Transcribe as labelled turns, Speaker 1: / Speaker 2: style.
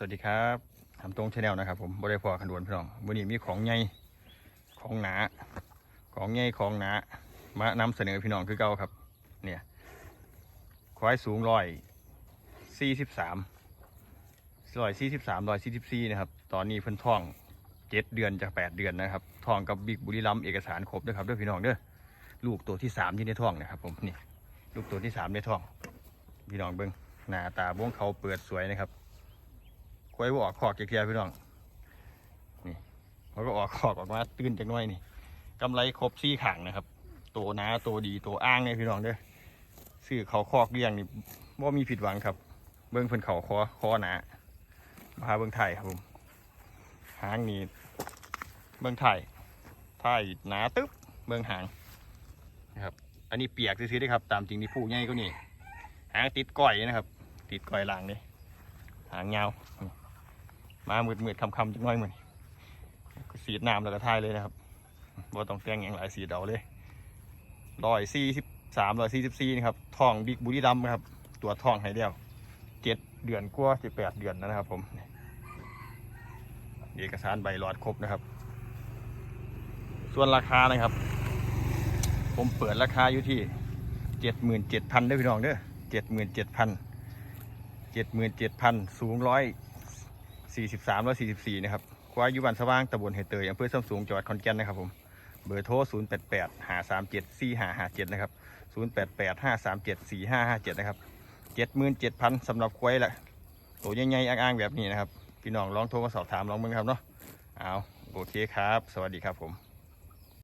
Speaker 1: สวัสดีครับทำตรงชาแนลนะครับผมบริพอขันดวนพี่น้องวันนี้มีของใหญ่ของหนา ของใหญ่ของหนา มานำเสนอพี่น้องคือเก่าครับ เนี่ยควายสูงร้อยสี่สิบสามร้อยสี่สิบสามร้อยสี่สิบสี่นะครับ ตอนนี้เพิ่นท้องเจ็ดเดือนจากแปดเดือนนะครับท้องกับบิ๊กบุรีรัมเอกสารครบด้วยครับด้วยพี่น้องเด้อลูกตัวที่สามที่ในท้องนะครับผมนี่ลูกตัวที่สามในท้อง พี่น้องเบิ้งหน้าตาบ้วงเขาเปิดสวยนะครับ ควายบ่ออกขอกเกียร์พี่น้องนี่เขาก็ออกขอกออกมาตื่นจากน้อยนี่กำไรครบซี่ขังนะครับ ตัวหนาตัวดีตัวอ้างเนี่ยพี่น้องเด้อซื้อเขาคอกเลี้ยงนี่ว่ามีผิดหวังครับ เบิ้องเพิ่นเขาคอคอหนามาหาเบิ้องไทยครับผมหางนี่เบิ้องไทยไทยหนาตึ๊บเบิ้องหางนะครับ อันนี้เปียกซื้อได้ครับ ตามจริงนี่ผู้ใหญ่ก็นี่หางติดก้อยนะครับ ติดก้อยหลังนี่หางยาว มามืดมืดๆคำคำๆจังน้อยเหมือนสีดน้ำแล้วก็ทายเลยนะครับบ่ต้องแต่งอย่างหลายสีเดาเลยร้อยสี่สิบสามร้อยสี่สิบสี่นะครับทองบิ๊กบุรีรัมย์นะครับ ตัวทองให้เดียวเจ็ดเดือนกว่าสิบแปดเดือนนะครับ ผมเอกสารใบหลอดครบนะครับ ส่วนราคานะครับ ผมเปิดราคาอยู่ที่เจ็ดหมื่นเจ็ดพันด้วยพี่น้องเด้อเจ็ดหมื่นเจ็ดพันเจ็ดหมื่นเจ็ดพันสูงร้อย สี่สิบสามร้อยสี่สิบสี่นะครับควายยุบันสว่างตำบลเหตเตยอำเภอส้มสูงจังหวัดขอนแก่นนะครับผม เบอร์โทรศูนย์แปดแปดห้าสามเจ็ดซีห้าห้าเจ็ดนะครับศูนย์แปดแปดห้าสามเจ็ดสี่ห้าห้าเจ็ดนะครับเจ็ดหมื่นเจ็ดพันสำหรับควายแหละตัวใหญ่ๆอ้างๆแบบนี้นะครับ พี่น้องลองโทรมาสอบถามลองมึงครับเนาะ เอาโอเคครับ สวัสดีครับผม